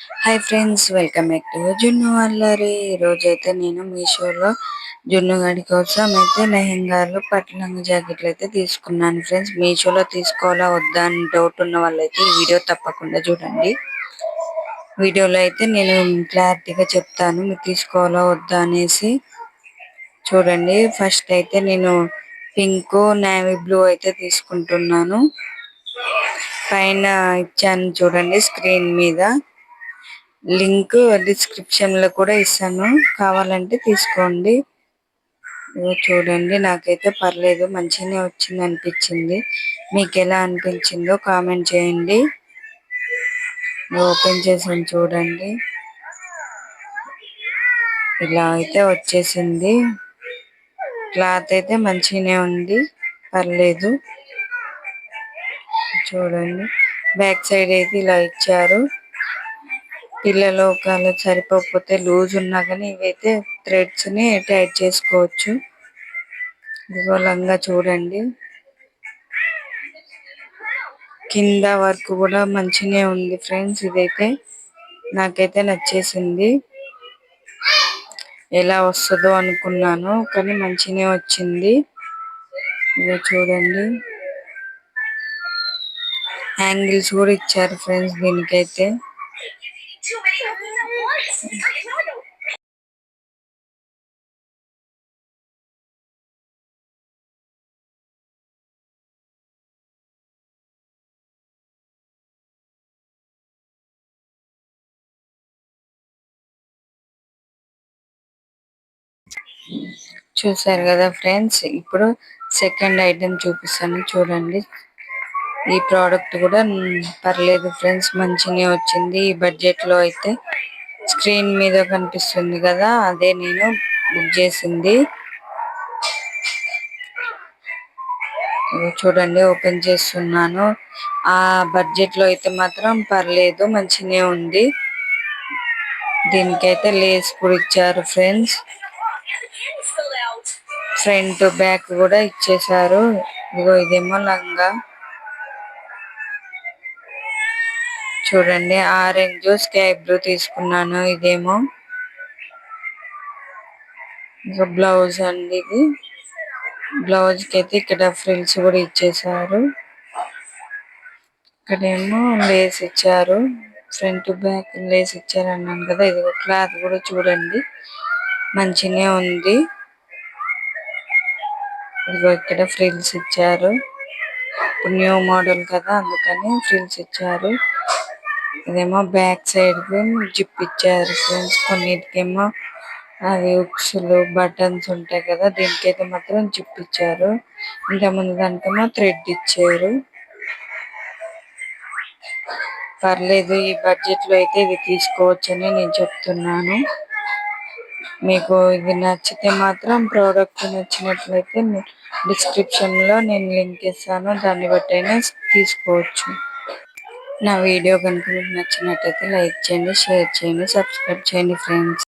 Hi friends welcome back to Junnu Allari ఈరోజైతే నేను మీషోలో జున్ను గడి కోసం అయితే లెహెంగాలు పట్టు జాకెట్లు అయితే తీసుకున్నాను ఫ్రెండ్స్ మీషోలో తీసుకోవాలా వద్దా అని డౌట్ ఉన్న వాళ్ళైతే ఈ వీడియో తప్పకుండా చూడండి. వీడియోలో అయితే నేను క్లారిటీగా చెప్తాను మీరు తీసుకోవాలా వద్దా అనేసి. చూడండి ఫస్ట్ అయితే నేను పింక్ నేవీ బ్లూ అయితే తీసుకుంటున్నాను. పైన ఇచ్చాను చూడండి స్క్రీన్ మీద. లింక్ డిస్క్రిప్షన్లో కూడా ఇస్తాను. కావాలంటే తీసుకోండి. చూడండి నాకైతే పర్లేదు మంచిగానే వచ్చింది అనిపించింది. మీకు ఎలా అనిపించిందో కామెంట్ చేయండి. ఓపెన్ చేసాను చూడండి. ఇలా అయితే వచ్చేసింది. క్లాత్ అయితే మంచిగానే ఉంది పర్లేదు. చూడండి బ్యాక్ సైడ్ అయితే ఇలా ఇచ్చారు. పిల్లలు ఒకవేళ సరిపోకపోతే లూజ్ ఉన్నా కానీ ఇవైతే థ్రెడ్స్ని టైట్ చేసుకోవచ్చు. ఇదిగో చూడండి. కింద వర్క్ కూడా మంచిగా ఉంది ఫ్రెండ్స్ ఇదైతే. నాకైతే నచ్చేసింది. ఎలా వస్తుందో అనుకున్నాను కానీ మంచిగా వచ్చింది. ఇదో చూడండి. యాంగిల్స్ కూడా ఇచ్చారు ఫ్రెండ్స్ దీనికైతే. చూసారు కదా ఫ్రెండ్స్ ఇప్పుడు సెకండ్ ఐటెం చూపిస్తాను చూడండి. ఈ ప్రోడక్ట్ కూడా పర్లేదు ఫ్రెండ్స్ మంచిగా వచ్చింది. ఈ బడ్జెట్లో అయితే స్క్రీన్ మీద కనిపిస్తుంది కదా అదే నేను బుక్ చేసింది. చూడండి ఓపెన్ చేస్తున్నాను. ఆ బడ్జెట్లో అయితే మాత్రం పర్లేదు మంచినే ఉంది. దీనికైతే లేస్ కూడా ఇచ్చారు ఫ్రెండ్స్ ఫ్రంట్ బ్యాక్ కూడా ఇచ్చేసారు ఇదిగో ఇదేమో లంగా. చూడండి ఆరెంజ్ స్కై బ్లూ తీసుకున్నాను ఇదేమో. ఇంకా బ్లౌజ్ అండి ఇది. బ్లౌజ్కి అయితే ఇక్కడ ఫ్రిల్స్ కూడా ఇచ్చేసారు ఇక్కడేమో లేస్ ఇచ్చారు. ఫ్రంట్ బ్యాక్ లేస్ ఇచ్చారు అన్నాను కదా ఇది క్లాత్ కూడా చూడండి. మంచిగా ఉంది. ఇదిగో ఇక్కడ ఫ్రిల్స్ ఇచ్చారు. న్యూ మోడల్ కదా అందుకని ఫ్రిల్స్ ఇచ్చారు. ఇదేమో బ్యాక్ సైడ్ జిప్ ఇచ్చారు ఫ్రెండ్స్. కొన్నిటికేమో అవి ఉక్సులు బటన్స్ ఉంటాయి కదా దీనికైతే మాత్రం జిప్ ఇచ్చారు. ఇంకా ముందు దానికేమో థ్రెడ్ ఇచ్చారు. పర్లేదు ఈ బడ్జెట్లో అయితే ఇది తీసుకోవచ్చని నేను చెప్తున్నాను. మీకు ఇది నచ్చితే మాత్రం ప్రోడక్ట్ నచ్చినట్లయితే డిస్క్రిప్షన్లో నేను లింక్ ఇస్తాను. దాన్ని బట్టి అయినా తీసుకోవచ్చు. నా వీడియో కనుక మీకు నచ్చినట్టయితే లైక్ చేయండి షేర్ చేయండి సబ్స్క్రైబ్ చేయండి ఫ్రెండ్స్.